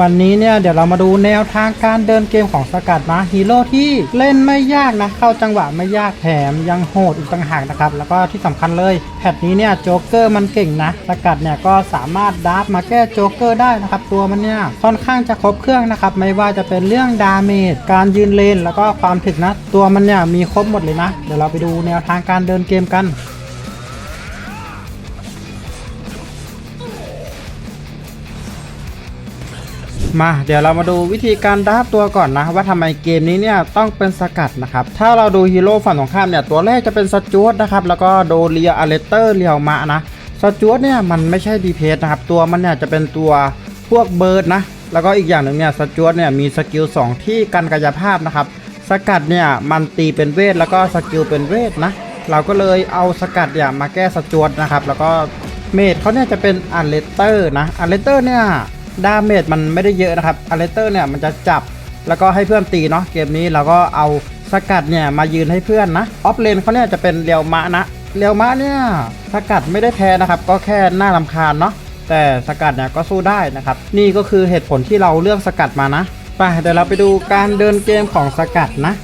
วันนี้เนี่ยเดี๋ยวเรามาดูแนวทางการเดินเกมของสกัดนะฮีโร่ที่เล่นไม่ยากนะ เข้าจังหวะไม่ยากแถมยังโหดอีกต่างหากนะครับ แล้วก็ที่สำคัญเลยแพทนี้เนี่ยโจ๊กเกอร์มันเก่งนะสกัดเนี่ยก็สามารถดับมาแก้โจ๊กเกอร์ได้นะครับ ตัวมันเนี่ยค่อนข้างจะครบเครื่องนะครับ ไม่ว่าจะเป็นเรื่องดาเมจการยืนเลนแล้วก็ความถึกนะ ตัวมันเนี่ยมีครบหมดเลยนะ เดี๋ยวเราไปดูแนวทางการเดินเกมกัน มาเดี๋ยวเรามาดูวิธีการดับตัวก่อนนะ ว่าทำไมเกมนี้เนี่ยต้องเป็นสกัดนะครับ ถ้าเราดูฮีโร่ฝั่งตรงข้ามเนี่ยตัวแรกจะเป็นสจวตนะครับ แล้วก็โดเรียอเลเตอร์เรียวมะนะสจวตเนี่ยมันไม่ใช่ดีเพสนะครับ ตัวมันเนี่ยจะเป็นตัวพวกเบิร์ดนะ แล้วก็อีกอย่างหนึ่งเนี่ยสจวตเนี่ยมีสกิล2 ที่กันกายภาพนะครับ สกัดเนี่ยมันตีเป็นเวทแล้วก็สกิลเป็นเวทนะเราก็เลยเอาสกัดเนี่ยมาแก้สจวตนะครับ แล้วก็เมดเขาเนี่ยจะเป็นอัลเลเตอร์นะอัลเลเตอร์เนี่ย ดาเมจมันไม่ได้เยอะนะครับอเลเตอร์เนี่ยมันจะจับแล้วก็ให้เพื่อนตีเนาะเกมนี้เราก็เอาสกัดเนี่ยมายืนให้เพื่อนนะออฟเลนเขาเนี่ยจะเป็นเรียวมะนะเรียวมะเนี่ยสกัดไม่ได้แพ้นะครับ ก็แค่หน่าลำคาญเนาะแต่สกัดเนี่ยก็สู้ได้นะครับ นี่ก็คือเหตุผลที่เราเลือกสกัดมานะไปเดี๋ยวเราไปดูการเดินเกมของสกัดนะ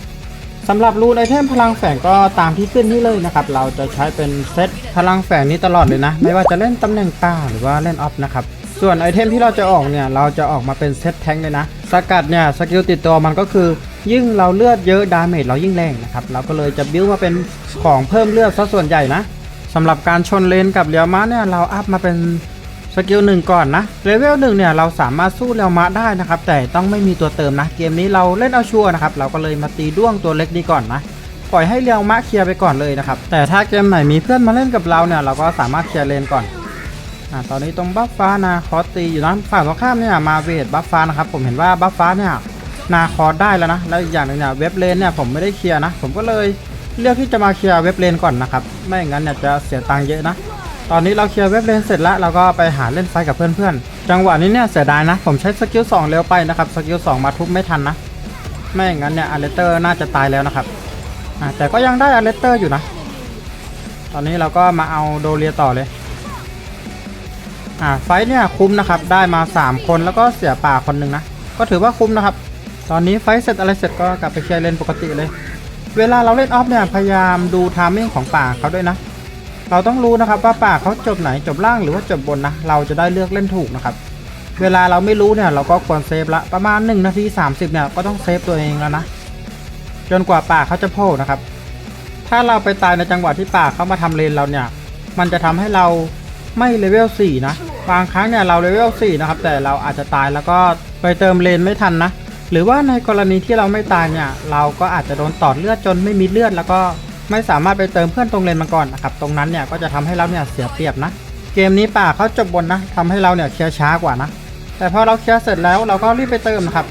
สำหรับรูนไอเทมพลังแฝงก็ตามที่ขึ้นนี่เลยนะครับ เราจะใช้เป็นเซตพลังแฝงนี้ตลอดเลยนะ ไม่ว่าจะเล่นตำแหน่งป่าหรือว่าเล่นออฟนะครับ ส่วนไอเทมที่เราจะออกเนี่ย เราจะออกมาเป็นเซตแทงเลยนะ สกัดเนี่ยสกิลติดตัวมันก็คือยิ่งเราเลือดเยอะดาเมจเรายิ่งแรงนะครับ เราก็เลยจะบิ้วมาเป็นของเพิ่มเลือดซะส่วนใหญ่นะสำหรับการชนเลนกับเรียวมะเนี่ยเราอัพมาเป็นสกิลหนึ่งก่อนนะเลเวลหนึ่งเนี่ยเราสามารถสู้เรียวมะได้นะครับ แต่ต้องไม่มีตัวเติมนะ เกมนี้เราเล่นเอาชัวร์นะครับ เราก็เลยมาตีด้วงตัวเล็กนี้ก่อนนะปล่อยให้เรียวมะเคลียร์ไปก่อนเลยนะครับแต่ถ้าเกมไหนมีเพื่อนมาเล่นกับเราเนี่ยเราก็สามารถเคลียร์เลนก่อน อ่าตอนนี้ตรงบัฟฟ้านาคอสตีอยู่นะฝั่งตรงข้ามเนี่ยมาเวทบัฟฟ้านะครับผมเห็นว่าบัฟฟ้าเนี่ยนาคอสได้แล้วนะแล้วอีกอย่างหนึงเนี่ยเว็บเลนเนี่ยผมไม่ได้เคลียร์นะผมก็เลยเลือกที่จะมาเคลียร์เว็บเลนก่อนนะครับไม่อย่างนั้นเนี่ยจะเสียตังค์เยอะนะ ตอนนี้เราเคลียร์เว็บเลนเสร็จแล้วเราก็ไปหาเล่นไฟกับเพื่อนๆจังหวะนี้เนี่ยเสียดายนะผมใช้สกิล2เร็วไปนะครับสกิล2มาทุบไม่ทันนะไม่อย่างนั้นเนี่ยอาร์เลเตอร์น่าจะตายแล้วนะครับแต่ก็ยังได้อาร์เลสเตอร์อยู่นะ ตอนนี้เราก็มาเอาโดเรียต่อเลย อ่าไฟเนี่ยคุ้มนะครับได้มา 3 คนแล้วก็เสียป่าคนหนึ่งนะก็ถือว่าคุ้มนะครับ ตอนนี้ไฟเสร็จอะไรเสร็จก็กลับไปเคลียร์เลนปกติเลย เวลาเราเล่นออฟเนี่ยพยายามดูทามมิ่งของป่าเขาด้วยนะ เราต้องรู้นะครับว่าป่าเขาจบไหนจบล่างหรือว่าจบบนนะเราจะได้เลือกเล่นถูกนะครับเวลาเราไม่รู้เนี่ยเราก็ควรเซฟละประมาณ1นาที30เนี่ยก็ต้องเซฟตัวเองแล้วนะจนกว่าป่าเขาจะโผล่นะครับ ถ้าเราไปตายในจังหวะที่ป่าเขามาทำเลนเราเนี่ย มันจะทำให้เรา ไม่เลเวล4นะบางครั้งเนี่ยเราเลเวล4นะครับแต่เราอาจจะตายแล้วก็ไปเติมเลนไม่ทันนะ หรือว่าในกรณีที่เราไม่ตายเนี่ยเราก็อาจจะโดนตอดเลือดจนไม่มีเลือด แล้วก็ไม่สามารถไปเติมเพื่อนตรงเลนมาก่อนนะครับตรงนั้นเนี่ยก็จะทำให้เราเนี่ยเสียเปรียบนะ เกมนี้ป่าเขาจบบนนะทำให้เราเนี่ยเคลียร์ช้ากว่านะ แต่พอเราเคลียร์เสร็จแล้วเราก็รีบไปเติมนะครับ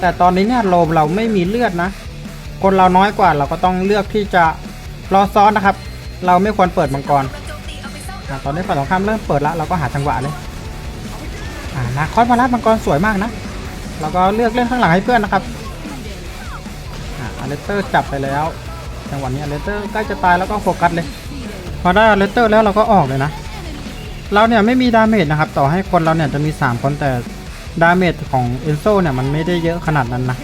แต่ตอนนี้เนี่ยโลมเราไม่มีเลือดนะ คนเราน้อยกว่าเราก็ต้องเลือกที่จะรอซ้อนนะครับ เราไม่ควรเปิดมังกร ตอนนี้ฝั่งตรงข้ามเริ่มเปิดแล้วเราก็หาจังหวะเลยอ่านาคอสมาลัดมังกรสวยมากนะเราก็เลือกเล่นข้างหลังให้เพื่อนนะครับอ่าอเลสเตอร์จับไปแล้ว จังหวะนี้อเลสเตอร์ใกล้จะตายแล้วก็โฟกัสเลย พอได้อเลสเตอร์แล้วเราก็ออกเลยนะเราเนี่ยไม่มีดาเมจนะครับต่อให้คนเราเนี่ยจะมี 3 คนแต่ดาเมจของเอนโซเนี่ยมันไม่ได้เยอะขนาดนั้นนะ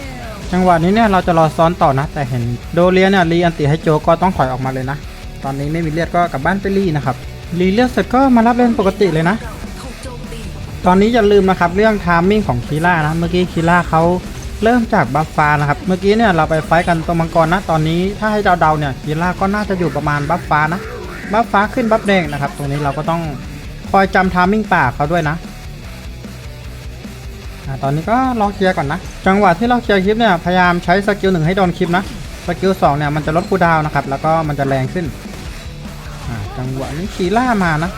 จังหวะนี้เนี่ยเราจะรอซ้อนต่อนะ แต่เห็นโดเรียเนี่ยรีอันติให้โจก็ต้องถอยออกมาเลยนะ ตอนนี้ไม่มีเลือดก็กลับบ้านไปรีนะครับ รีเลือดเสร็จก็มารับเล่นปกติเลยนะ ตอนนี้อย่าลืมนะครับเรื่องทามมิ่งของคีล่านะ เมื่อกี้คีล่าเขาเริ่มจากบัฟฟ้านะครับ เมื่อกี้เนี่ยเราไปไฟกันตรงมังกรนะ ตอนนี้ถ้าให้เดาๆเนี่ยคีล่าก็น่าจะอยู่ประมาณบัฟฟ้านะ บัฟฟ้าขึ้นบัฟแดงนะครับ ตรงนี้เราก็ต้องคอยจำทามมิ่งป่าเขาด้วยนะตอนนี้ก็รอเคลียร์ก่อนนะ จังหวะที่เราเคลียร์คลิปเนี่ยพยายามใช้สกิลหนึ่งให้โดนคลิปนะ สกิลสองเนี่ยมันจะลดคูดาวนะครับ แล้วก็มันจะแรงขึ้น จังหวะนี้คีล่ามานะ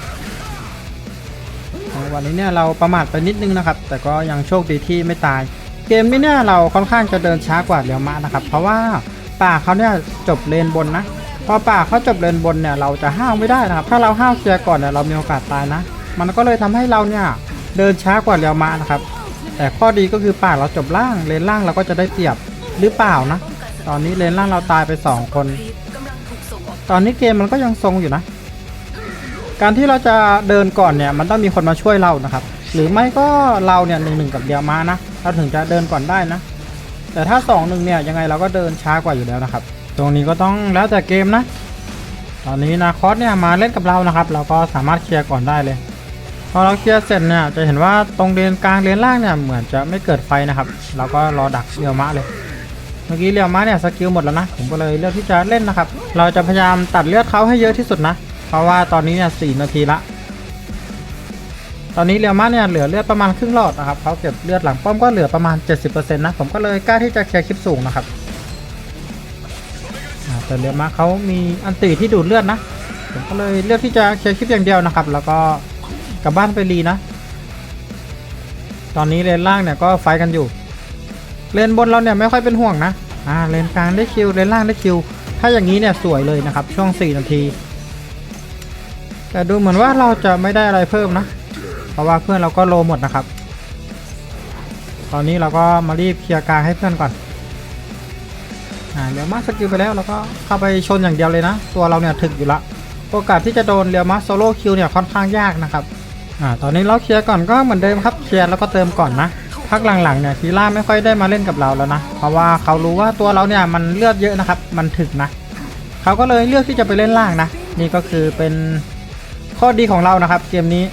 จังหวะนี้เนี่ยเราประมาทไปนิดนึงนะครับ แต่ก็ยังโชคดีที่ไม่ตาย เกมนี้เนี่ยเราค่อนข้างจะเดินช้ากว่าเรียวมะนะครับ เพราะว่าป่าเขาเนี่ยจบเลนบนนะ พอป่าเขาจบเลนบนเนี่ยเราจะห้าวไม่ได้นะครับ ถ้าเราห้าวเคลียร์ก่อนเนี่ยเรามีโอกาสตายนะ มันก็เลยทำให้เราเนี่ยเดินช้ากว่าเรียวมะนะครับ แต่ข้อดีก็คือป่าเราจบล่างเลนล่างเราก็จะได้เปรียบหรือเปล่านะ ตอนนี้เลนล่างเราตายไป 2 คน ตอนนี้เกมมันก็ยังทรงอยู่นะ การที่เราจะเดินก่อนเนี่ยมันต้องมีคนมาช่วยเรานะครับ หรือไม่ก็เราเนี่ยหนึ่งหนึ่งกับเดียวมานะเราถึงจะเดินก่อนได้นะ แต่ถ้า2อหนึ่งเนี่ยยังไงเราก็เดินช้ากว่าอยู่แล้วนะครับ ตรงนี้ก็ต้องแล้วแต่เกมนะ ตอนนี้นาคอสเนี่ยมาเล่นกับเรานะครับ เราก็สามารถเคลียร์ก่อนได้เลยพอเราเคลียร์เสร็จเนี่ยจะเห็นว่าตรงเลนกลางเลนล่างเนี่ยเหมือนจะไม่เกิดไฟนะครับ เราก็รอดักเรียวมะเลย เมื่อกี้เรียวมะเนี่ยสกิลหมดแล้วนะผมก็เลยเลือกที่จะเล่นนะครับ เราจะพยายามตัดเลือดเขาให้เยอะที่สุดนะ เพราะว่าตอนนี้เนี่ยสี่นาทีละ ตอนนี้เรียวมะเนี่ยเหลือเลือดประมาณครึ่งหลอดนะครับเขาเก็บเลือดหลังป้อมก็เหลือประมาณ 70%นะผมก็เลยกล้าที่จะเคลียร์คลิปสูงนะครับแต่เรียวมะเขามีอันตีที่ดูดเลือดนะผมก็เลยเลือกที่จะเคลียร์คลิปอย่างเดียวนะครับ แล้วก็กลับบ้านไปรีนะ ตอนนี้เลนล่างเนี่ยก็ไฟกันอยู่ เลนบนเราเนี่ยไม่ค่อยเป็นห่วงนะอ่าเลนกลางได้คิวเลนล่างได้คิว ถ้าอย่างนี้เนี่ยสวยเลยนะครับช่วง 4 นาที แต่ดูเหมือนว่าเราจะไม่ได้อะไรเพิ่มนะ เพราะว่าเพื่อนเราก็โลหมดนะครับ ตอนนี้เราก็มารีบเคลียร์กลางให้เพื่อนก่อนอ่าเรียวมาสกิลไปแล้วเราก็เข้าไปชนอย่างเดียวเลยนะ ตัวเราเนี่ยถึกอยู่ละ โอกาสที่จะโดนเรียวมาโซโล่คิวเนี่ยค่อนข้างยากนะครับอ่าตอนนี้เราเคลียร์ก่อนก็เหมือนเดิมครับ เคลียร์แล้วก็เติมก่อนนะพักหลังๆเนี่ยคีล่าไม่ค่อยได้มาเล่นกับเราแล้วนะ เพราะว่าเขารู้ว่าตัวเราเนี่ยมันเลือดเยอะนะครับ มันถึกนะ เขาก็เลยเลือกที่จะไปเล่นล่างนะ นี่ก็คือเป็น ข้อดีของเรานะครับ เกมนี้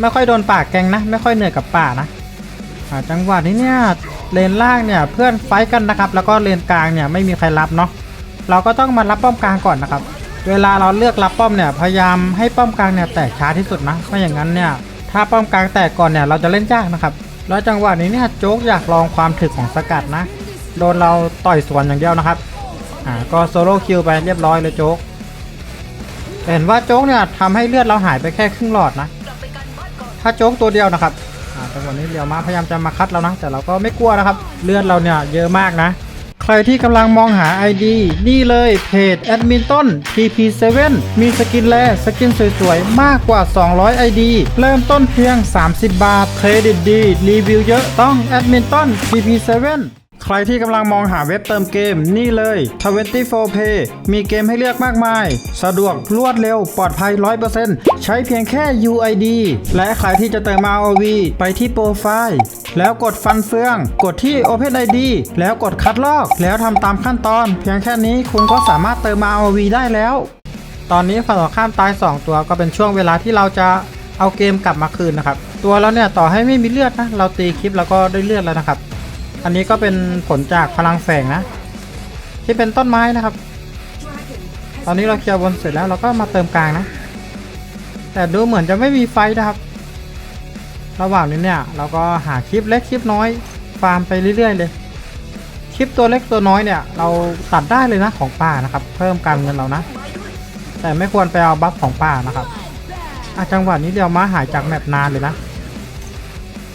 ไม่ค่อยโดนป่าแกงนะ ไม่ค่อยเหนื่อยกับป่านะาจังหวะนี้เนี่ยเลนล่างเนี่ยเพื่อนไฟกันนะครับ แล้วก็เลนกลางเนี่ยไม่มีใครรับเนาะเราก็ต้องมารับป้อมกลางก่อนนะครับ เวลาเราเลือกรับป้อมเนี่ยพยายามให้ป้อมกลางเนี่ยแตกช้าที่สุดนะไม่อย่างนั้นเนี่ยถ้าป้อมกลางแตกก่อนเนี่ยเราจะเล่นยากนะครับแล้วจังหวะนี้เนี่ยโจ๊กอยากลองความถึกของสกัดนะ โดนเราต่อยสวนอย่างเดียวนะครับอ่าก็โซโล่คิวไปเรียบร้อยเลยโจ๊ก เห็นว่าโจ๊กเนี่ยทำให้เลือดเราหายไปแค่ครึ่งหลอดนะ ถ้าโจ๊กตัวเดียวนะครับจังหวะนี้เรียวมาพยายามจะมาคัดเรานะ แต่เราก็ไม่กลัวนะครับ เลือดเราเนี่ยเยอะมากนะ ใครที่กำลังมองหา ID นี่เลยเพจแอดมินต้น TP7 มีสกินแลสกินสวยๆ มากกว่า 200 ID เริ่มต้นเพียง 30 บาท เครดิตดี รีวิวเยอะต้องแอดมินต้น TP7 ใครที่กำลังมองหาเว็บเติมเกมนี่เลย 24play มีเกมให้เลือกมากมาย สะดวกรวดเร็วปลอดภัย 100%ใช้เพียงแค่ UID และใครที่จะเติม ROV ไปที่โปรไฟล์แล้วกดฟันเฟือง กดที่ Open ID แล้วกดคัดลอก แล้วทำตามขั้นตอน เพียงแค่นี้คุณก็สามารถเติม ROV ได้แล้ว ตอนนี้ฝั่งตรงข้ามตาย 2 ตัวก็เป็นช่วงเวลาที่เราจะเอาเกมกลับมาคืนนะครับ ตัวเราเนี่ยต่อให้ไม่มีเลือดนะ เราตีคลิปแล้วก็ได้เลือดแล้วนะครับ อันนี้ก็เป็นผลจากพลังแฝงนะ ที่เป็นต้นไม้นะครับ ตอนนี้เราเคลียร์บนเสร็จแล้วเราก็มาเติมกลางนะ แต่ดูเหมือนจะไม่มีไฟนะครับ ระหว่างนี้เนี่ยเราก็หาคลิปเล็กคลิปน้อยฟาร์มไปเรื่อยๆเลยคลิปตัวเล็กตัวน้อยเนี่ยเราตัดได้เลยนะของป่านะครับ เพิ่มการเงินเรานะ แต่ไม่ควรไปเอาบัฟของป่านะครับอะจังหวะนี้เรียวม้าหายจากแมปนานเลยนะ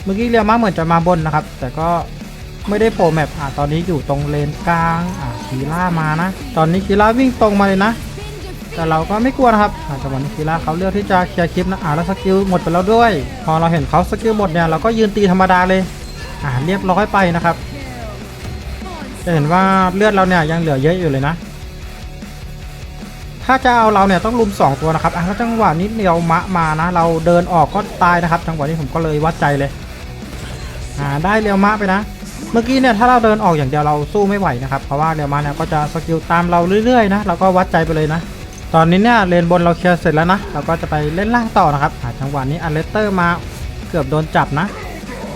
เมื่อกี้เรียวม้าเหมือนจะมาบนนะครับ แต่ก็ ไม่ได้โผล่แมปอะตอนนี้อยู่ตรงเลนกลางอะคีล่ามานะ ตอนนี้คีล่าวิ่งตรงมาเลยนะ แต่เราก็ไม่กลัวนะครับอะจังหวะนี้คีล่าเขาเลือกที่จะเคลียร์คลิปนะอะแล้วสกิลหมดไปแล้วด้วย พอเราเห็นเขาสกิลหมดเนี่ยเราก็ยืนตีธรรมดาเลยอะเรียบร้อยไปนะครับ จะเห็นว่าเลือดเราเนี่ยยังเหลือเยอะอยู่เลยนะ ถ้าจะเอาเราเนี่ยต้องลุม2ตัวนะครับอะแล้วจังหวะนี้เดียวมะมานะ เราเดินออกก็ตายนะครับ จังหวะนี้ผมก็เลยวัดใจเลยอ่าได้เรียวมะไปนะ เมื่อกี้เนี่ยถ้าเราเดินออกอย่างเดียวเราสู้ไม่ไหวนะครับเพราะว่าเรียวมะเนี่ยก็จะสกิลตามเราเรื่อยๆนะเราก็วัดใจไปเลยนะ ตอนนี้เนี่ยเลนบนเราเคลียร์เสร็จแล้วนะเราก็จะไปเล่นล่างต่อนะครับจังหวะนี้อเลสเตอร์มาเกือบโดนจับนะ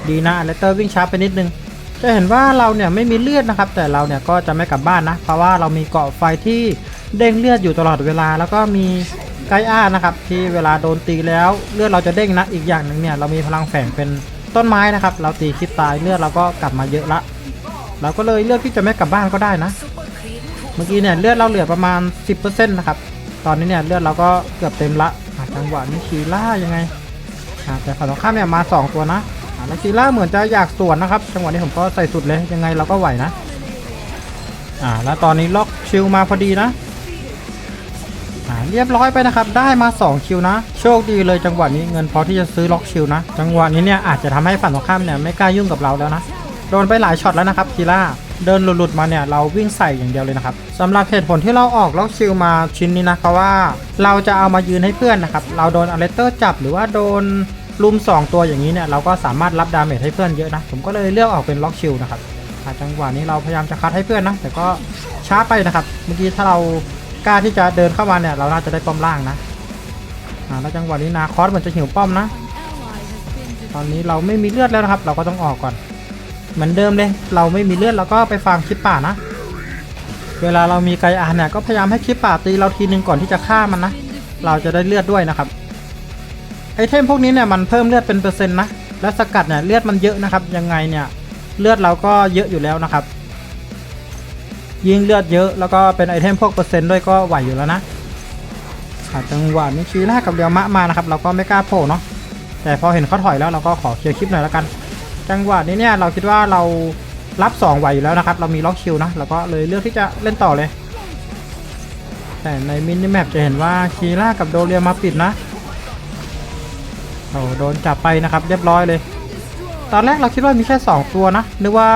ดีนะอเลสเตอร์วิ่งช้าไปนิดนึง จะเห็นว่าเราเนี่ยไม่มีเลือดนะครับ แต่เราเนี่ยก็จะไม่กลับบ้านนะ เพราะว่าเรามีเกาะไฟที่เด้งเลือดอยู่ตลอดเวลา แล้วก็มีไกอานะครับที่เวลาโดนตีแล้วเลือดเราจะเด้งนะอีกอย่างหนึ่งเนี่ยเรามีพลังแฝงเป็น ต้นไม้นะครับ เราตีคลิปตายเลือดเราก็กลับมาเยอะละ เราก็เลยเลือกที่จะไม่กลับบ้านก็ได้นะ เมื่อกี้เนี่ยเลือดเราเหลือประมาณ 10%นะครับ ตอนนี้เนี่ยเลือดเราก็เกือบเต็มละจังหวะนี้คีล่ายังไงแต่ฝั่งตรงข้ามเนี่ยมา 2 ตัวนะอะแล้วคีล่าเหมือนจะอยากสวนนะครับ จังหวะนี้ผมก็ใส่สุดเลยยังไงเราก็ไหวนะ อ่าแล้วตอนนี้ล็อกชิลมาพอดีนะ เรียบร้อยไปนะครับได้มา 2 คิวนะ โชคดีเลยจังหวะนี้เงินพอที่จะซื้อล็อกชิลนะ จังหวะนี้เนี่ยอาจจะทำให้ฝั่งตรงข้ามเนี่ยไม่กล้ายุ่งกับเราแล้วนะโดนไปหลายช็อตแล้วนะครับคีล่าเดินหลุดๆมาเนี่ยเราวิ่งใส่อย่างเดียวเลยนะครับสำหรับเหตุผลที่เราออกล็อกชิลมาชิ้นนี้นะเพราะว่าเราจะเอามายืนให้เพื่อนนะครับเราโดนอเลสเตอร์จับหรือว่าโดนลุม 2 ตัวอย่างนี้เนี่ยเราก็สามารถรับดาเมจให้เพื่อนเยอะนะผมก็เลยเลือกออกเป็นล็อกชิลนะครับจังหวะนี้เราพยายามจะคัดให้เพื่อนนะแต่ก็ช้าไปนะครับ เมื่อกี้ถ้าเรา กล้าที่จะเดินเข้ามาเนี่ยเราน่าจะได้ป้อมล่างนะอ่าแล้วจังหวะนี้นาคอสเหมือนจะหิวป้อมนะ ตอนนี้เราไม่มีเลือดแล้วนะครับ เราก็ต้องออกก่อน เหมือนเดิมเลยเราไม่มีเลือดเราก็ไปฟาร์มคลิปป่านะ เวลาเรามีไกอาเนี่ยก็พยายามให้คลิปป่าตีเราทีนึงก่อนที่จะฆ่ามันนะ เราจะได้เลือดด้วยนะครับไอเทมพวกนี้เนี่ยมันเพิ่มเลือดเป็นเปอร์เซ็นต์นะและสกัดเนี่ยเลือดมันเยอะนะครับ ยังไงเนี่ยเลือดเราก็เยอะอยู่แล้วนะครับ ยิงเลือดเยอะแล้วก็เป็นไอเทมพวกเปอร์เซ็นต์ด้วยก็ไหวอยู่แล้วนะอะจังหวะนี้คีร่ากับเรียวมะมานะครับเราก็ไม่กล้าโผล่เนาะแต่พอเห็นเขาถอยแล้วเราก็ขอเคลียร์คลิปหน่อยแล้วกัน จังหวะนี้เนี่ยเราคิดว่าเรารับ 2 ไหวอยู่แล้วนะครับ เรามีล็อกคิวนะเราก็เลยเลือกที่จะเล่นต่อเลย แต่ในมินิแมปจะเห็นว่าคีร่ากับโดเรียมาปิดนะโอ้โดนจับไปนะครับ เรียบร้อยเลย ตอนแรกเราคิดว่ามีแค่ 2 ตัวนะนึกว่า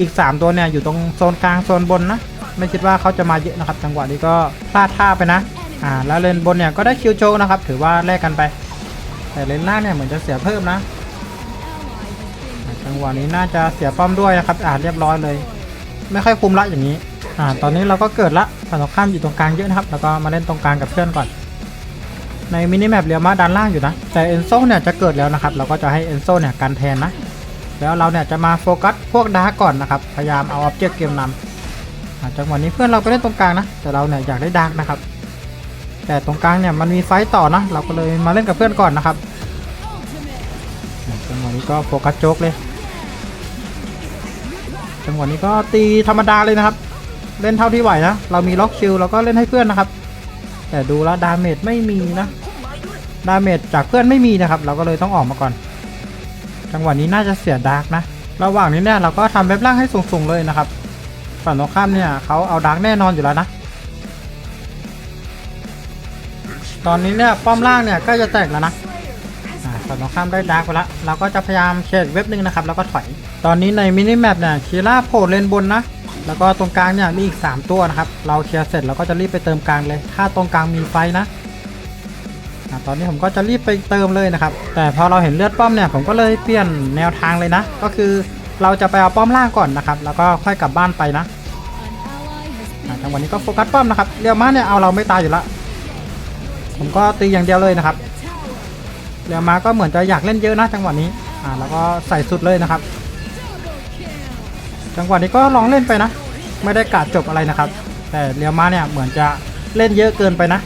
อีก 3 ตัวเนี่ย อยู่ตรงโซนกลางโซนบนนะ ไม่คิดว่าเขาจะมาเยอะนะครับจังหวะนี้ก็พลาดท่าไปนะ อ่า แล้วเลนบนเนี่ยก็ได้คิวโจนะครับ ถือว่าแลกกันไป แต่เลนล่างเนี่ยเหมือนจะเสียเพิ่มนะ จังหวะนี้น่าจะเสียป้อมด้วยนะครับ อ่าเรียบร้อยเลย ไม่ค่อยคุ้มละอย่างนี้ อ่า ตอนนี้เราก็เกิดละฝั่งตรงข้ามอยู่ตรงกลางเยอะนะครับ แล้วก็มาเล่นตรงกลางกับเพื่อนก่อน ในมินิแมปเรียวมาด้านล่างอยู่นะ แต่เอนโซเนี่ยจะเกิดแล้วนะครับ เราก็จะให้เอนโซเนี่ยกันแทนนะ แล้วเราเนี่ยจะมาโฟกัสพวกดาร์กก่อนนะครับ พยายามเอาออบเจกต์เกมนำอ่าจังหวะนี้เพื่อนเราไปเล่นตรงกลางนะ แต่เราเนี่ยอยากได้ดาร์กนะครับ แต่ตรงกลางเนี่ยมันมีไฟต่อนะ เราก็เลยมาเล่นกับเพื่อนก่อนนะครับจังหวะนี้ก็โฟกัสโจ๊กเลย จังหวะนี้ก็ตีธรรมดาเลยนะครับ เล่นเท่าที่ไหวนะ เรามีล็อกคิวเราก็เล่นให้เพื่อนนะครับ แต่ดูแล้วดาเมจไม่มีนะ ดาเมจจากเพื่อนไม่มีนะครับ เราก็เลยต้องออกมาก่อน จังหวะนี้น่าจะเสียดาร์กนะ ระหว่างนี้เนี่ยเราก็ทำเว็บล่างให้สูงๆเลยนะครับฝั่งตรงข้ามเนี่ยเขาเอาดาร์กแน่นอนอยู่แล้วนะ ตอนนี้เนี่ยป้อมล่างเนี่ยก็จะแตกแล้วนะฝั่งตรงข้ามได้ดาร์กไปแล้วเราก็จะพยายามเคลียร์เว็บหนึงนะครับแล้วก็ถอย ตอนนี้ในมินิแมปเนี่ยคีร่าโผล่เลนบนนะแล้วก็ตรงกลางเนี่ยมีอีก 3 ตัวนะครับ เราเคลียร์เสร็จเราก็จะรีบไปเติมกลางเลย ถ้าตรงกลางมีไฟนะ ตอนนี้ผมก็จะรีบไปเติมเลยนะครับ แต่พอเราเห็นเลือดป้อมเนี่ยผมก็เลยเปลี่ยนแนวทางเลยนะ ก็คือเราจะไปเอาป้อมล่างก่อนนะครับ แล้วก็ค่อยกลับบ้านไปนะจังหวะนี้ก็โฟกัสป้อมนะครับเรียวมาเนี่ยเอาเราไม่ตายอยู่ล้วผมก็ตีอย่างเดียวเลยนะครับเรียวมาก็เหมือนจะอยากเล่นเยอะนะจังหวะนี้อ่าแล้วก็ใส่สุดเลยนะครับ จังหวะนี้ก็ลองเล่นไปนะ ไม่ได้กาดจบอะไรนะครับ แต่เรียวมาเนี่ยเหมือนจะเล่นเยอะเกินไปนะ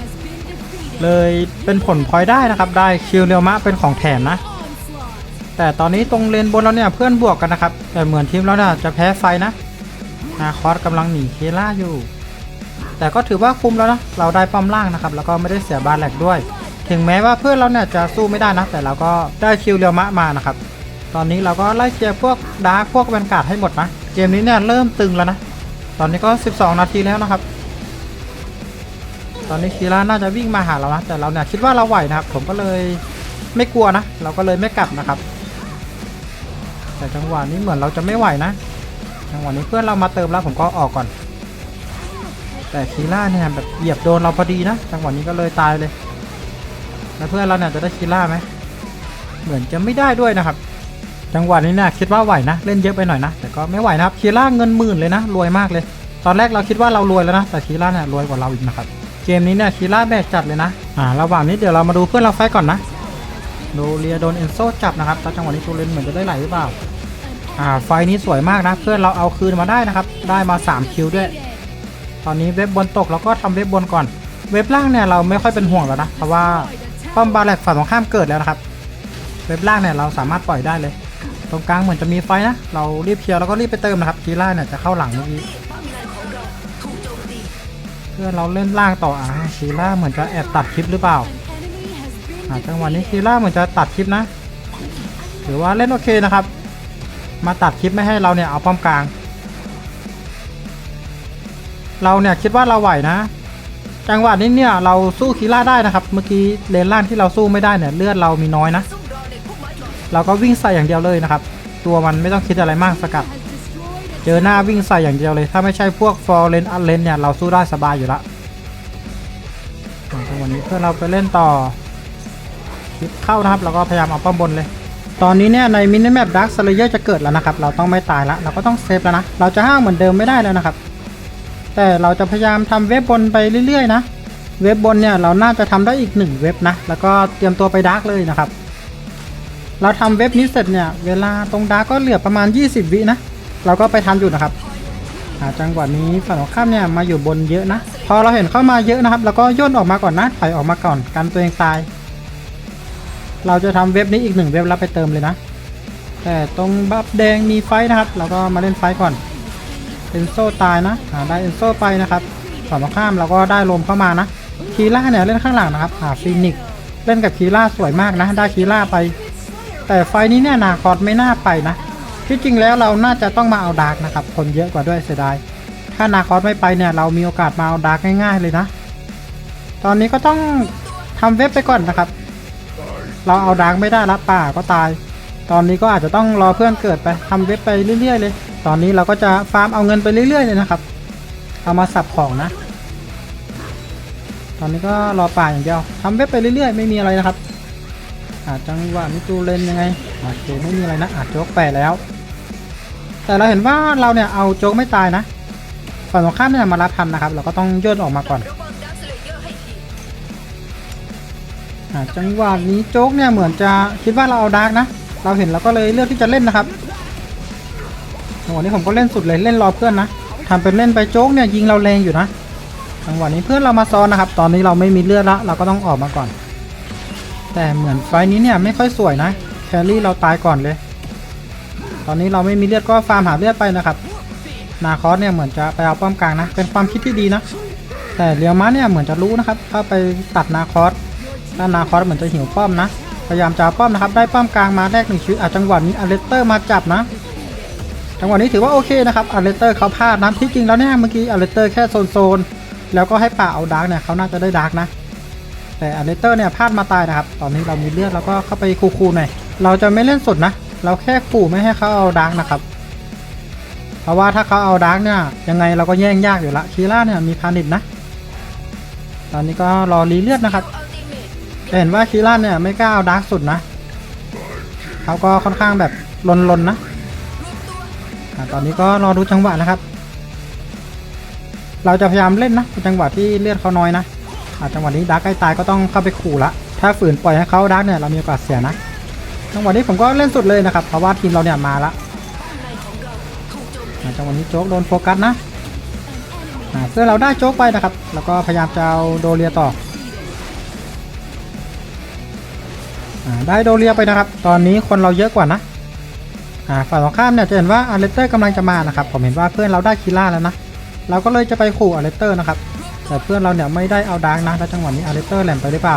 เลยเป็นผลพลอยได้นะครับ ได้คิวเรียวมาเป็นของแถมนะ แต่ตอนนี้ตรงเลนบนเราเนี่ยเพื่อนบวกกันนะครับ แต่เหมือนทีมเราเนี่ยจะแพ้ไฟนะนาคอสกำลังหนีเคล่าอยู่ แต่ก็ถือว่าคุมแล้วนะ เราได้ป้อมล่างนะครับ แล้วก็ไม่ได้เสียบาแหลกด้วย ถึงแม้ว่าเพื่อนเราเนี่ยจะสู้ไม่ได้นะ แต่เราก็ได้คิวเรียวมะมานะครับ ตอนนี้เราก็ไล่เคลียร์พวกดาร์พวกแวนการ์ดให้หมดนะ เกมนี้เนี่ยเริ่มตึงแล้วนะ ตอนนี้ก็ 12 นาทีแล้วนะครับ ตอนนี้คีร่าน่าจะวิ่งมาหาเรานะแต่เราเนี่ยคิดว่าเราไหวนะครับ ผมก็เลยไม่กลัวนะ เราก็เลยไม่กลับนะครับ แต่จังหวะนี้เหมือนเราจะไม่ไหวนะจังหวะนี้เพื่อนเรามาเติมแล้วผมก็ออกก่อน แต่คีร่าเนี่ยแบบเหยียบโดนเราพอดีนะจังหวะนี้ก็เลยตายเลยแล้วเพื่อนเราเนี่ยจะได้คีร่าไหมเหมือนจะไม่ได้ด้วยนะครับ จังหวะนี้เนี่ยคิดว่าไหวนะ เล่นเยอะไปหน่อยนะ แต่ก็ไม่ไหวนะครับคีร่าเงินหมื่นเลยนะ รวยมากเลย ตอนแรกเราคิดว่าเรารวยแล้วนะแต่คีร่าเนี่ยรวยกว่าเราอีกนะครับ เกมนี้เนี่ยคีร่าแบกจัดเลยนะ อ่า ระหว่างนี้เดี๋ยวเรามาดูเพื่อนเราไฟก่อนนะโดเรียโดนเอนโซจับนะครับแล้วจังหวะนี้ตูเลนเหมือนจะได้ไหลหรือเปล่า อ่า ไฟนี้สวยมากนะ เพื่อนเราเอาคืนมาได้นะครับ ได้มา 3 คิวด้วย ตอนนี้เว็บบนตกเราก็ทำเว็บบนก่อน เว็บล่างเนี่ยเราไม่ค่อยเป็นห่วงแล้วนะ เพราะว่าป้อมบาแลกฝั่งตรงข้ามเกิดแล้วนะครับ เว็บล่างเนี่ยเราสามารถปล่อยได้เลย ตรงกลางเหมือนจะมีไฟนะ เรารีบเคลียร์แล้วก็รีบไปเติมนะครับคีร่าเนี่ยจะเข้าหลังเมื่อกี้ พื่อนเราเล่นล่างต่ออ่าคีร่าเหมือนจะแอบตัดคลิปหรือเปล่าอ่าจังหวะนี้คีร่าเหมือนจะตัดคลิปนะถือว่าเล่นโอเคนะครับ มาตัดคลิปไม่ให้เราเนี่ยเอาป้อมกลาง เราเนี่ยคิดว่าเราไหวนะ จังหวะนี้เนี่ยเราสู้คีร่าได้นะครับ เมื่อกี้เลนล่างที่เราสู้ไม่ได้เนี่ยเลือดเรามีน้อยนะ เราก็วิ่งใส่อย่างเดียวเลยนะครับ ตัวมันไม่ต้องคิดอะไรมากสกัด เจอหน้าวิ่งใส่อย่างเดียวเลย ถ้าไม่ใช่พวกฟอร์เรนอัลเลนเนี่ย เราสู้ได้สบายอยู่ละอ่าจังหวะนี้เพื่อนเราไปเล่นต่อคลิปเข้านะครับแล้วก็พยายามเอาป้อมบนเลย ตอนนี้เนี่ยในมินิแมปดักสเลเยอร์จะเกิดแล้วนะครับ เราต้องไม่ตายละเราก็ต้องเซฟแล้วนะ เราจะห้างเหมือนเดิมไม่ได้แล้วนะครับ แต่เราจะพยายามทำเว็บบนไปเรื่อยๆนะ เว็บบนเนี่ยเราน่าจะทำได้อีกหนึ่งเว็บนะ แล้วก็เตรียมตัวไปดักเลยนะครับ เราทำเว็บนี้เสร็จเนี่ย เวลาตรงดักก็เหลือประมาณ 20 วินะ เราก็ไปทำอยู่นะครับอ่าจังหวะนี้ฝั่งตรงข้ามเนี่ยมาอยู่บนเยอะนะ พอเราเห็นเข้ามาเยอะนะครับแล้วก็ย่นออกมาก่อนนะถอยออกมาก่อนกันตัวเองตาย เราจะทำเว็บนี้อีกหนึ่งเว็บแล้วไปเติมเลยนะ แต่ตรงบัฟแดงมีไฟนะครับ เราก็มาเล่นไฟก่อนเอนโซตายนะอ่าได้เอนโซไปนะครับฝั่งตรงข้ามเราก็ได้ลมเข้ามานะคีล่าเนี่ยเล่นข้างหลังนะครับหาฟินิกเล่นกับคีล่าสวยมากนะ ได้คีล่าไป แต่ไฟนี้เนี่ยนาคอสไม่น่าไปนะ ที่จริงแล้วเราน่าจะต้องมาเอาดาร์กนะครับ คนเยอะกว่าด้วยเสียดาย ถ้านาคอสไม่ไปเนี่ยเรามีโอกาสมาเอาดาร์กง่าย ๆ เลยนะ ตอนนี้ก็ต้องทำเว็บไปก่อนนะครับ เราเอาดาร์กไม่ได้ละป่าก็ตาย ตอนนี้ก็อาจจะต้องรอเพื่อนเกิดไปทำเว็บไปเรื่อย ๆ เลย ตอนนี้เราก็จะฟาร์มเอาเงินไปเรื่อย ๆ เลยนะครับ เอามาสับของนะ ตอนนี้ก็รอป่าอย่างเดียวทำเว็บไปเรื่อย ๆ ไม่มีอะไรนะครับอาจังหวะนี้ตูเลนยังไงโอเคไม่มีอะไรนะอาจโจ๊กแปแล้ว แต่เราเห็นว่าเราเนี่ยเอาโจ๊กไม่ตายนะฝั่งตรงข้ามเนี่ยมารับทันนะครับ เราก็ต้องย่นออกมาก่อนอจังหวะนี้โจ๊กเนี่ยเหมือนจะคิดว่าเราเอาดาร์กนะ เราเห็นเราก็เลยเลือกที่จะเล่นนะครับจังหวะนี้ผมก็เล่นสุดเลยเล่นรอเพื่อนนะทำเป็นเล่นไปโจ๊กเนี่ยยิงเราแรงอยู่นะจังหวะนี้เพื่อนเรามาซ้อนนะครับ ตอนนี้เราไม่มีเลือดละเราก็ต้องออกมาก่อน แต่เหมือนไฟนี้เนี่ยไม่ค่อยสวยนะแครี่เราตายก่อนเลย ตอนนี้เราไม่มีเลือดก็ฟาร์มหาเลือดไปนะครับ นาคอสเนี่ยเหมือนจะไปเอาป้อมกลางนะ เป็นความคิดที่ดีนะ แต่เรียวมะเนี่ยเหมือนจะรู้นะครับ ถ้าไปตัดนาคอสถ้านาคอสเหมือนจะหิวป้อมนะ พยายามจะป้อมนะครับ ได้ป้อมกลางมาแรกหนึ่งชีวิตอะจังหวะนี้อเลสเตอร์มาจับนะ จังหวะนี้ถือว่าโอเคนะครับอเลสเตอร์เขาพลาดนะที่จริงแล้วเนี่ยเมื่อกี้อเลสเตอร์แค่โซนโซนๆแล้วก็ให้ป่าเอาดาร์กเนี่ยเขาน่าจะได้ดาร์กนะ แต่อเลสเตอร์เนี่ยพลาดมาตายนะครับ ตอนนี้เรามีเลือดแล้วก็เข้าไปคูๆหน่อยเราจะไม่เล่นสุดนะ เราแค่ขู่ไม่ให้เขาเอาดาร์กนะครับ เพราะว่าถ้าเขาเอาดาร์กเนี่ย ยังไงเราก็แย่งยากอยู่ละคีร่าเนี่ยมีพานิชนะ ตอนนี้ก็รอรีเลือดนะครับเห็นว่าคีร่าเนี่ยไม่กล้าเอาดาร์กสุดนะเขาก็ค่อนข้างแบบลนๆนะอะตอนนี้ก็รอดูจังหวะนะครับ เราจะพยายามเล่นนะจังหวะที่เลือดเขาน้อยนะอะจังหวะนี้ดาร์กใกล้ตายก็ต้องเข้าไปขู่ละถ้าฝืนปล่อยให้เขาดาร์กเนี่ยเรามีโอกาสเสียนะ จังหวะนี้ผมก็เล่นสุดเลยนะครับ เพราะว่าทีมเราเนี่ยมาละจังหวะนี้โจ๊กโดนโฟกัสนะเพื่อเราได้โจ๊กไปนะครับ แล้วก็พยายามจะเอาโดเรียต่ออ่าได้โดเรียไปนะครับ ตอนนี้คนเราเยอะกว่านะอ่าฝ่ายตรงข้ามเนี่ยจะเห็นว่าอาร์เลเตอร์กำลังจะมานะครับ ผมเห็นว่าเพื่อนเราได้คีล่าแล้วนะ เราก็เลยจะไปขู่อาร์เลเตอร์นะครับ แต่เพื่อนเราเนี่ยไม่ได้เอาดาร์กนะ แล้วจังหวะนี้อาร์เลเตอร์แหลมไปหรือเปล่า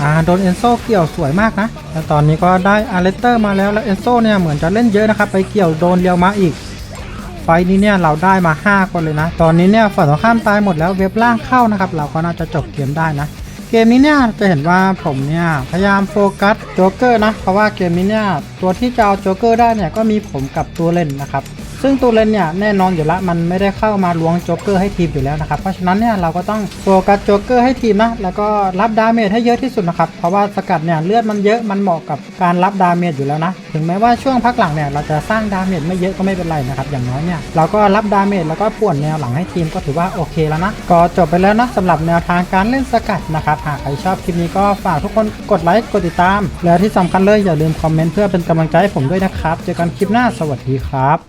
อ่าโดนเอนโซเกี่ยวสวยมากนะแล้วตอนนี้ก็ได้อาร์เลสเตอร์มาแล้วแล้วเอนโซเนี่ยเหมือนจะเล่นเยอะนะครับไปเกี่ยวโดนเรียวมาอีก ไฟนี้เนี่ยเราได้มา 5 คนเลยนะ ตอนนี้เนี่ยฝั่งตรงข้ามตายหมดแล้วเว็บล่างเข้านะครับเราก็น่าจะจบเกมได้นะเกมนี้เนี่ยจะเห็นว่าผมเนี่ยพยายามโฟกัสโจ๊กเกอร์นะเพราะว่าเกมนี้เนี่ยตัวที่จะเอาโจ๊กเกอร์ได้เนี่ยก็มีผมกับตัวเล่นนะครับ ซึ่งตัวเลนเนี่ยแน่นอนอยู่ละมันไม่ได้เข้ามาล้วงโจ๊กเกอร์ให้ทีมอยู่แล้วนะครับ เพราะฉะนั้นเนี่ยเราก็ต้องโฟกัสโจ๊กเกอร์ให้ทีมนะแล้วก็รับดาเมจให้เยอะที่สุดนะครับ เพราะว่าสกัดเนี่ยเลือดมันเยอะมันเหมาะกับการรับดาเมจอยู่แล้วนะ ถึงแม้ว่าช่วงพักหลังเนี่ยเราจะสร้างดาเมจไม่เยอะก็ไม่เป็นไรนะครับอย่างน้อยเนี่ยเราก็รับดาเมจแล้วก็ป่วนแนวหลังให้ทีมก็ถือว่าโอเคแล้วนะก็จบไปแล้วนะสำหรับแนวทางการเล่นสกัดนะครับหากใครชอบคลิปนี้ก็ฝากทุกคนกดไลค์กดติดตาม แล้วที่สำคัญเลยอย่าลืมคอมเมนต์เพื่อเป็นกำลังใจให้ผมด้วยนะครับเจอกันคลิปหน้าสวัสดีครับ